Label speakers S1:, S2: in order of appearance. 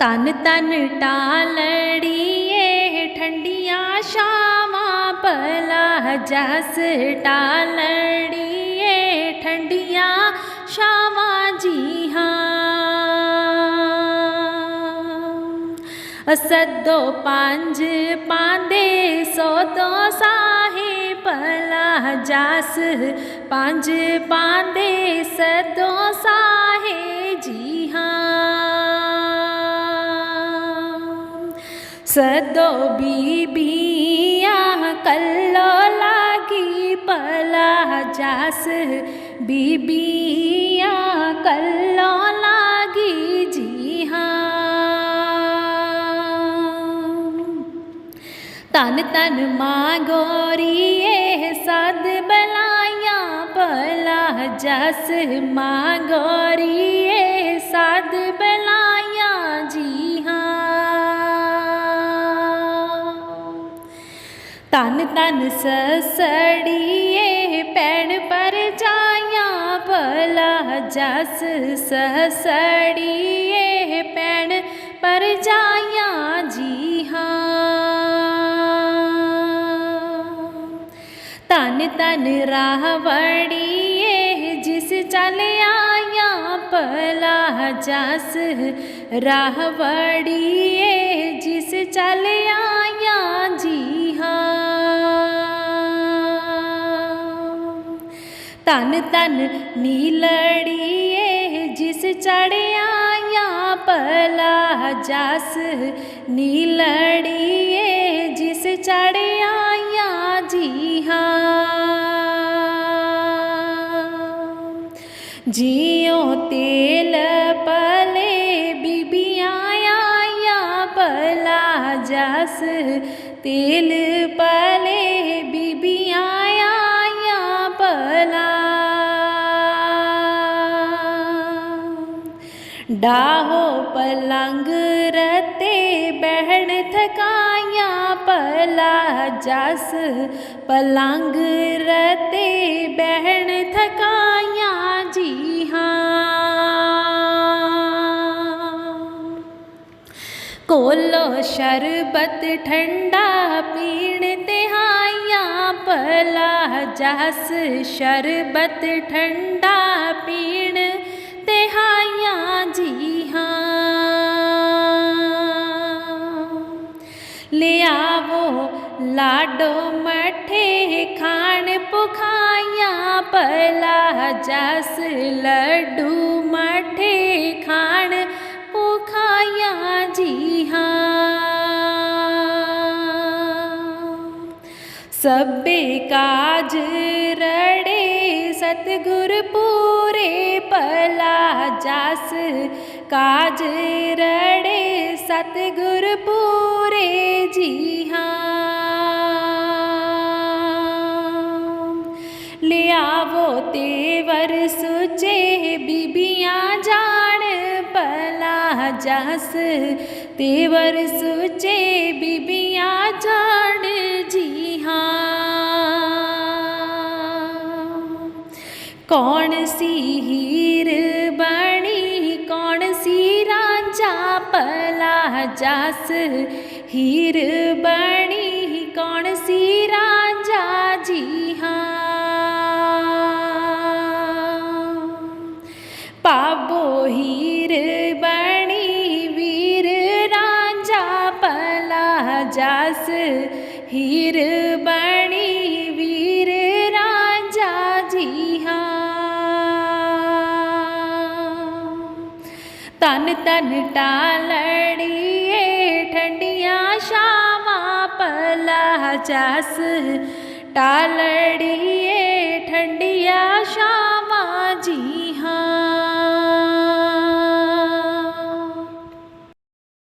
S1: तन तन टालड़िए ठंडिया शामा पला जस टालड़िए ठंडिया शामा जी हाँ सदो पांज पांदे सौदो साहे पला जास। पांज पांदे सदो सा सदो बीबिया कल्लो लागी पला ಪಲ बीबिया कल्लो ಕಲ್ಲೋ ಲಾಗಿ हाँ तन तन माँ गौरिए सद बलाया पला जस। माँ गौरिए सद बला ਤਨ ਤਨ ਸਸੜੀਏ ਪੈਣ ਪਰ ਜਾਇਆ ਭਲਾ ਜਸ ਸਸੜੀਏ ਪੈਣ ਪਰ ਜਾਇਆ ਜੀ ਹਾਂ ਤਨ ਤਨ ਰਾਹਵੜੀਏ ਜਿਸ ਚਲ ਆਈਆਂ ਭਲਾ ਜਸ ਰਾਹਵੜੀਏ ਜਿਸ ਚਲ ਆਈਆਂ ਤਨ ਤਨ ਨੀਲੜੀਏ ਜਿਸ ਚੜ ਆਈਆਂ ਭਲਾ ਜਸ ਨੀਲੜੀਏ ਜਿਸ ਚੜ ਆਈਆਂ ਜੀ ਹਾਂ ਜਿਉ ਤੇਲ ਪਲੇ ਬੀਬੀਆਂ ਆਈਆਂ ਭਲਾ ਜਸ ਤੇਲ ਪਲੇ ਬੀਬੀਆਂ ਡਾਹੋ ਪਲੰਗ ਰਤੇ ਬਹਿਣ ਥਕਾਈਆਂ ਭਲਾ ਜਸ ਪਲੰਗ ਰਤੇ ਬਹਿਣ ਥਕਾਈਆਂ ਜੀ ਹਾਂ ਕੋਲੋ ਸ਼ਰਬਤ ਠੰਡਾ ਪੀਣ ਤੇ ਹਾਈਆਂ ਭਲਾ ਜਸ ਸ਼ਰਬਤ ਠੰਡਾ ਪੀਣ लाडो मठे खान पुखाया पला जस लड्डू मठे खान पुखाया जी हाँ। सबे काज रड़े सतगुर पूरे पला जास काज रड़े सतगुर पूरे जी हाँ। आवो तेवर सुचे, बीबिया जान पला जस। तेवर सुचे, बीबिया जान जी हाँ। कौन सी हीर बणी कौन सी राजा पला जस। हीर बणी बोहीर बणी वीर राजा पला जास हीर बणी वीर राजा जी हा तन तन टालड़िए ठंडिया शामा पला जास टालड़िए